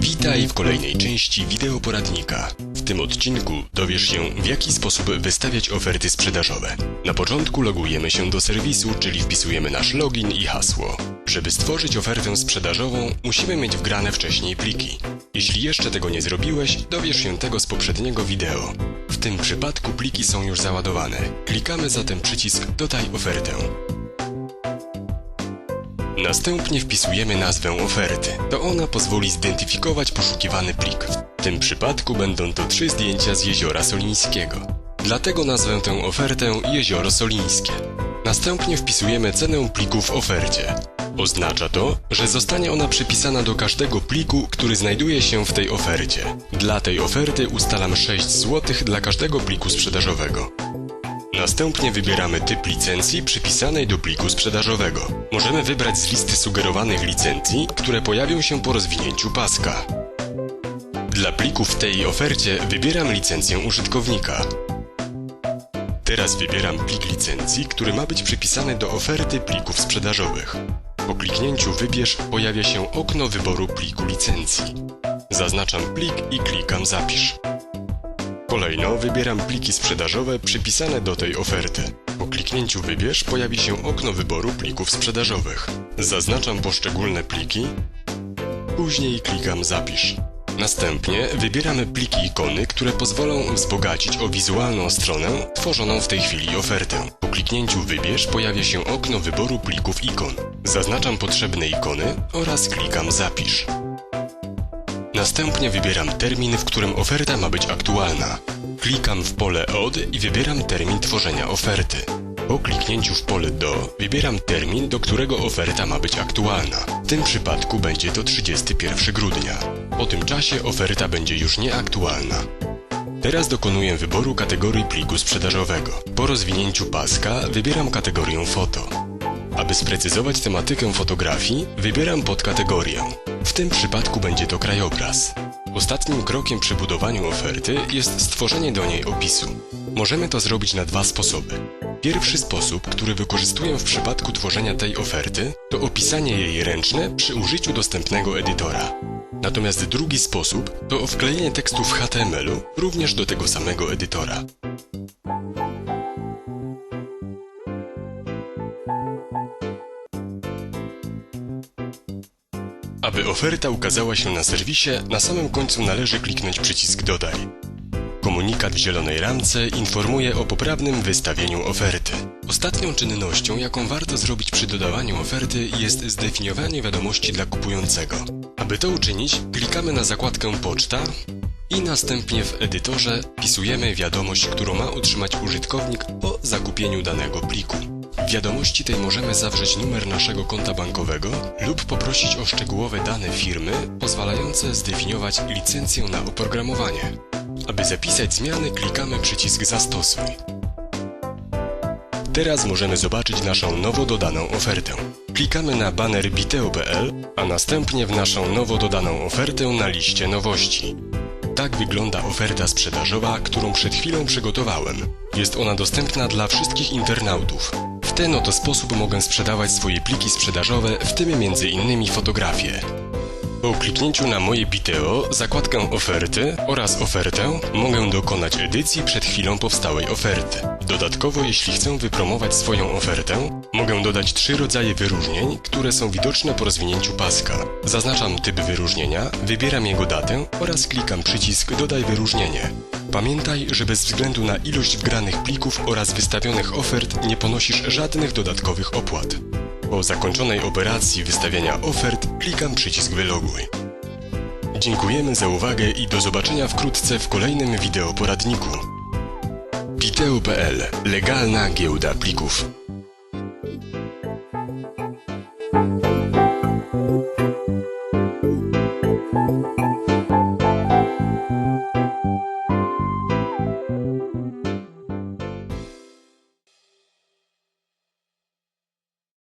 Witaj w kolejnej części wideoporadnika. W tym odcinku dowiesz się, w jaki sposób wystawiać oferty sprzedażowe. Na początku logujemy się do serwisu, czyli wpisujemy nasz login i hasło. Żeby stworzyć ofertę sprzedażową, musimy mieć wgrane wcześniej pliki. Jeśli jeszcze tego nie zrobiłeś, dowiesz się tego z poprzedniego wideo. W tym przypadku pliki są już załadowane. Klikamy zatem przycisk Dodaj ofertę. Następnie wpisujemy nazwę oferty. To ona pozwoli zidentyfikować poszukiwany plik. W tym przypadku będą to trzy zdjęcia z Jeziora Solińskiego. Dlatego nazwę tę ofertę Jezioro Solińskie. Następnie wpisujemy cenę pliku w ofercie. Oznacza to, że zostanie ona przypisana do każdego pliku, który znajduje się w tej ofercie. Dla tej oferty ustalam 6 zł dla każdego pliku sprzedażowego. Następnie wybieramy typ licencji przypisanej do pliku sprzedażowego. Możemy wybrać z listy sugerowanych licencji, które pojawią się po rozwinięciu paska. Dla plików w tej ofercie wybieram licencję użytkownika. Teraz wybieram plik licencji, który ma być przypisany do oferty plików sprzedażowych. Po kliknięciu Wybierz pojawia się okno wyboru pliku licencji. Zaznaczam plik i klikam Zapisz. Kolejno wybieram pliki sprzedażowe przypisane do tej oferty. Po kliknięciu Wybierz pojawi się okno wyboru plików sprzedażowych. Zaznaczam poszczególne pliki, później klikam Zapisz. Następnie wybieramy pliki ikony, które pozwolą wzbogacić o wizualną stronę tworzoną w tej chwili ofertę. Po kliknięciu Wybierz pojawia się okno wyboru plików ikon. Zaznaczam potrzebne ikony oraz klikam Zapisz. Następnie wybieram termin, w którym oferta ma być aktualna. Klikam w pole od i wybieram termin tworzenia oferty. Po kliknięciu w pole do wybieram termin, do którego oferta ma być aktualna. W tym przypadku będzie to 31 grudnia. Po tym czasie oferta będzie już nieaktualna. Teraz dokonuję wyboru kategorii pliku sprzedażowego. Po rozwinięciu paska wybieram kategorię foto. Aby sprecyzować tematykę fotografii, wybieram podkategorię. W tym przypadku będzie to krajobraz. Ostatnim krokiem przy budowaniu oferty jest stworzenie do niej opisu. Możemy to zrobić na dwa sposoby. Pierwszy sposób, który wykorzystuję w przypadku tworzenia tej oferty, to opisanie jej ręczne przy użyciu dostępnego edytora. Natomiast drugi sposób to wklejenie tekstu w HTML-u również do tego samego edytora. Aby oferta ukazała się na serwisie, na samym końcu należy kliknąć przycisk Dodaj. Komunikat w zielonej ramce informuje o poprawnym wystawieniu oferty. Ostatnią czynnością, jaką warto zrobić przy dodawaniu oferty, jest zdefiniowanie wiadomości dla kupującego. Aby to uczynić, klikamy na zakładkę Poczta i następnie w edytorze wpisujemy wiadomość, którą ma otrzymać użytkownik po zakupieniu danego pliku. Wiadomości tej możemy zawrzeć numer naszego konta bankowego lub poprosić o szczegółowe dane firmy pozwalające zdefiniować licencję na oprogramowanie. Aby zapisać zmiany, klikamy przycisk Zastosuj. Teraz możemy zobaczyć naszą nowo dodaną ofertę. Klikamy na baner biteo.pl, a następnie w naszą nowo dodaną ofertę na liście nowości. Tak wygląda oferta sprzedażowa, którą przed chwilą przygotowałem. Jest ona dostępna dla wszystkich internautów. W ten oto sposób mogę sprzedawać swoje pliki sprzedażowe, w tym m.in. fotografie. Po kliknięciu na moje Biteo, zakładkę oferty oraz ofertę mogę dokonać edycji przed chwilą powstałej oferty. Dodatkowo, jeśli chcę wypromować swoją ofertę, mogę dodać trzy rodzaje wyróżnień, które są widoczne po rozwinięciu paska. Zaznaczam typ wyróżnienia, wybieram jego datę oraz klikam przycisk Dodaj wyróżnienie. Pamiętaj, że bez względu na ilość wgranych plików oraz wystawionych ofert nie ponosisz żadnych dodatkowych opłat. Po zakończonej operacji wystawiania ofert klikam przycisk Wyloguj. Dziękujemy za uwagę i do zobaczenia wkrótce w kolejnym wideoporadniku. Biteo.pl Legalna giełda plików.